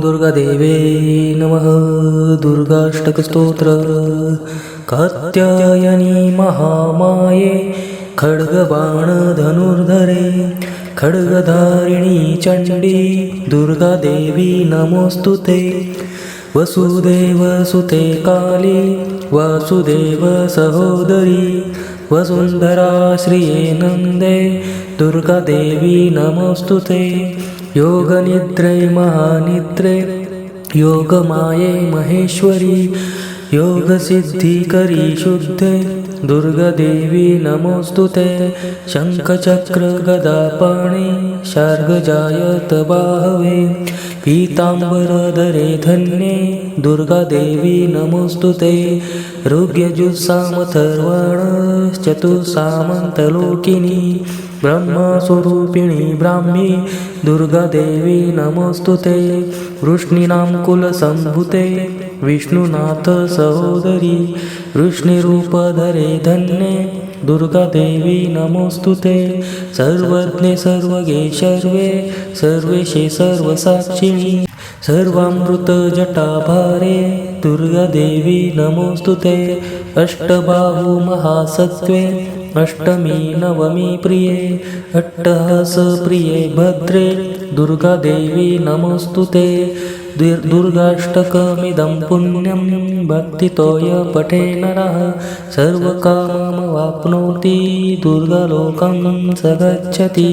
दुर्गादेवे नमः। दुर्गाष्टकस्तोत्र। कात्यायनी महामाये खड्गबाणधनुर्धरे खड्गधारिणी चण्डी दुर्गादेवी नमोऽस्तु ते वसुदेवसुते काली वासुदेवसहोदरी वसुन्धरा श्रिये नन्दे दुर्गादेवी नमोऽस्तु ते योगनिद्रे महानिद्रे योगमाये महेश्वरी योगसिद्धिकरी शुद्धे। दुर्गदेवी नमोऽस्तु ते। शङ्खचक्रगदापाणि शार्गजायत बाहवे। पीताम्बरधरे धन्ये। दुर्गादेवी नमोऽस्तु ते ऋग्यजुस्सामथर्वाणश्चतुस्सामन्तलोकिनी ब्रह्मस्वरूपिणी ब्राह्मी दुर्गादेवी नमोऽस्तु ते। वृष्णीनां कुलसम्भूते विष्णुनाथ सहोदरी वृष्णिरूपधरे धन्ये दुर्गादेवी नमोऽस्तु ते। सर्वज्ञे सर्वगे सर्वे सर्वेशे सर्वसाक्षिणी। सर्वामृतजटाभारे दुर्गादेवी नमोऽस्तु ते। अष्टबाहुमहासत्त्वे अष्टमी नवमी प्रिये अट्टहासप्रिये भद्रे दुर्गादेवी नमोऽस्तु ते। दुर्गाष्टकमिदं पुण्यं भक्तितो य पठे नरः। सर्वकामवाप्नोति दुर्गलोकं स गच्छति